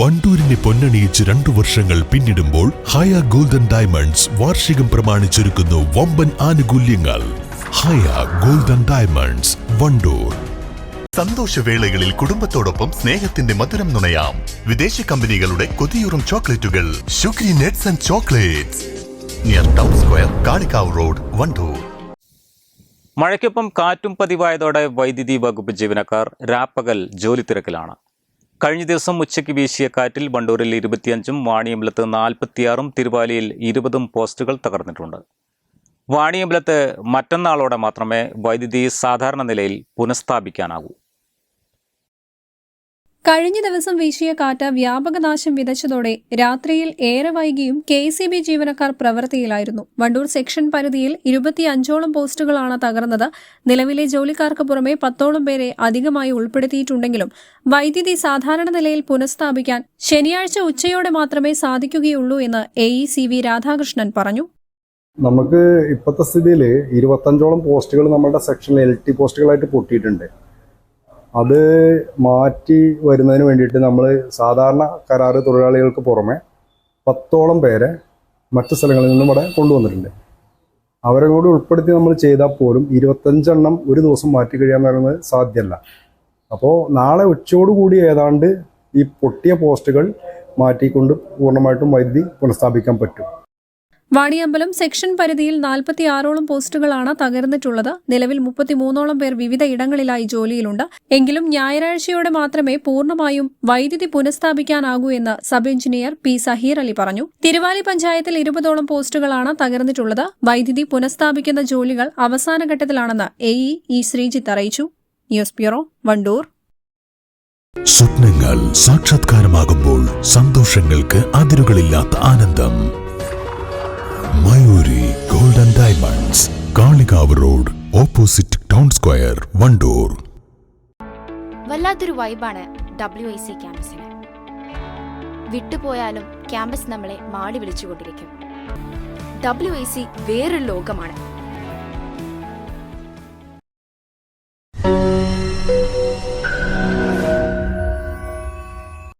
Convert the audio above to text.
വണ്ടൂരിനെ പൊന്നണിയിച്ച് രണ്ടു വർഷങ്ങൾ പിന്നിടുമ്പോൾ ഹയ ഗോൾഡൻ ഡയമണ്ട്സ് വാർഷികം പ്രമാണിച്ചൊരുക്കുന്നു വമ്പൻ ആനുകൂല്യങ്ങൾ. Haya golden diamonds Wandoor. സന്തോഷവേളകളിൽ കുടുംബത്തോടൊപ്പം സ്നേഹത്തിന്റെ മധുരം നുണയാം. വിദേശ കമ്പനികളുടെ കൊതിയൂറും ചോക്ലേറ്റുകൾ. ഷുഗ്രി nets and chocolates. Near town square Kalikavu road Wandoor. മഴയ്ക്കൊപ്പം കാറ്റും പതിവായതോടെ വൈദ്യുതി വകുപ്പ് ജീവനക്കാർ രാപ്പകൽ ജോലി തിരക്കിലാണ് കഴിഞ്ഞ ദിവസം ഉച്ചയ്ക്ക് വീശിയ കാറ്റിൽ വണ്ടൂരിൽ ഇരുപത്തിയഞ്ചും വാണിയമ്പലത്ത് നാൽപ്പത്തിയാറും തിരുവാലിയിൽ ഇരുപതും പോസ്റ്റുകൾ തകർന്നിട്ടുണ്ട്. വാണിയമ്പലത്ത് മറ്റന്നാളോടെ മാത്രമേ വൈദ്യുതി സാധാരണ നിലയിൽ പുനഃസ്ഥാപിക്കാനാകൂ. കഴിഞ്ഞ ദിവസം വീശിയ കാറ്റ് വ്യാപകനാശം വിതച്ചതോടെ രാത്രിയിൽ ഏറെ വൈകിയും കെ സി ബി ജീവനക്കാർ പ്രവൃത്തിയിലായിരുന്നു. വണ്ടൂർ സെക്ഷൻ പരിധിയിൽ ഇരുപത്തിയഞ്ചോളം പോസ്റ്റുകളാണ് തകർന്നത്. നിലവിലെ ജോലിക്കാർക്ക് പുറമെ പത്തോളം പേരെ അധികമായി ഉൾപ്പെടുത്തിയിട്ടുണ്ടെങ്കിലും വൈദ്യുതി സാധാരണ നിലയിൽ പുനഃസ്ഥാപിക്കാൻ ശനിയാഴ്ച ഉച്ചയോടെ മാത്രമേ സാധിക്കുകയുള്ളൂ എന്ന് A E C V Radhakrishnan പറഞ്ഞു. നമുക്ക് ഇപ്പോഴത്തെ സ്ഥിതിയിൽ ഇരുപത്തഞ്ചോളം പോസ്റ്റുകൾ നമ്മുടെ സെക്ഷനിൽ എൽ ടി പോസ്റ്റുകളായിട്ട് പൊട്ടിയിട്ടുണ്ട്. അത് മാറ്റി വരുന്നതിന് വേണ്ടിയിട്ട് നമ്മൾ സാധാരണ കരാറ് തൊഴിലാളികൾക്ക് പുറമെ പത്തോളം പേരെ മറ്റു സ്ഥലങ്ങളിൽ നിന്നും ഇവിടെ കൊണ്ടുവന്നിട്ടുണ്ട്. അവരെ കൂടി ഉൾപ്പെടുത്തി നമ്മൾ ചെയ്താൽ പോലും ഇരുപത്തഞ്ചെണ്ണം ഒരു ദിവസം മാറ്റി കഴിയാൻ പറയുന്നത് സാധ്യമല്ല. അപ്പോൾ നാളെ ഉച്ചയോടുകൂടി ഏതാണ്ട് ഈ പൊട്ടിയ പോസ്റ്റുകൾ മാറ്റിക്കൊണ്ട് പൂർണമായിട്ടും വൈദ്യുതി പുനഃസ്ഥാപിക്കാൻ പറ്റും. വാണിയമ്പലം സെക്ഷൻ പരിധിയിൽ നാൽപ്പത്തിയാറോളം പോസ്റ്റുകളാണ് തകർന്നിട്ടുള്ളത്. നിലവിൽ മുപ്പത്തിമൂന്നോളം പേർ വിവിധ ഇടങ്ങളിലായി ജോലിയിലുണ്ട്. എങ്കിലും ഞായറാഴ്ചയോടെ മാത്രമേ പൂർണമായും വൈദ്യുതി പുനഃസ്ഥാപിക്കാനാകൂ എന്ന് sub engineer P Saheer Ali പറഞ്ഞു. തിരുവാലി പഞ്ചായത്തിൽ ഇരുപതോളം പോസ്റ്റുകളാണ് തകർന്നിട്ടുള്ളത്. വൈദ്യുതി പുനഃസ്ഥാപിക്കുന്ന ജോലികൾ അവസാന ഘട്ടത്തിലാണെന്ന് എ ഇ ശ്രീജിത്ത് അറിയിച്ചു. News bureau Wandoor. സ്വപ്നങ്ങൾ സാക്ഷാത്കാരമാകുമ്പോൾ സന്തോഷങ്ങൾക്ക് അതിരുകളില്ലാത്ത ആനന്ദം. Mayuri golden diamonds Kalikavu road opposite town square Wandoor. വല്ലാത്തൊരു വൈബാണ് ഡബ്ല്യു ഐ സി ക്യാമ്പസിന്. വിട്ടുപോയാലും ക്യാമ്പസ് നമ്മളെ മാടി വിളിച്ചുകൊണ്ടിരിക്കും. ഡബ്ല്യു ഐ സി വേറൊരു ലോകമാണ്.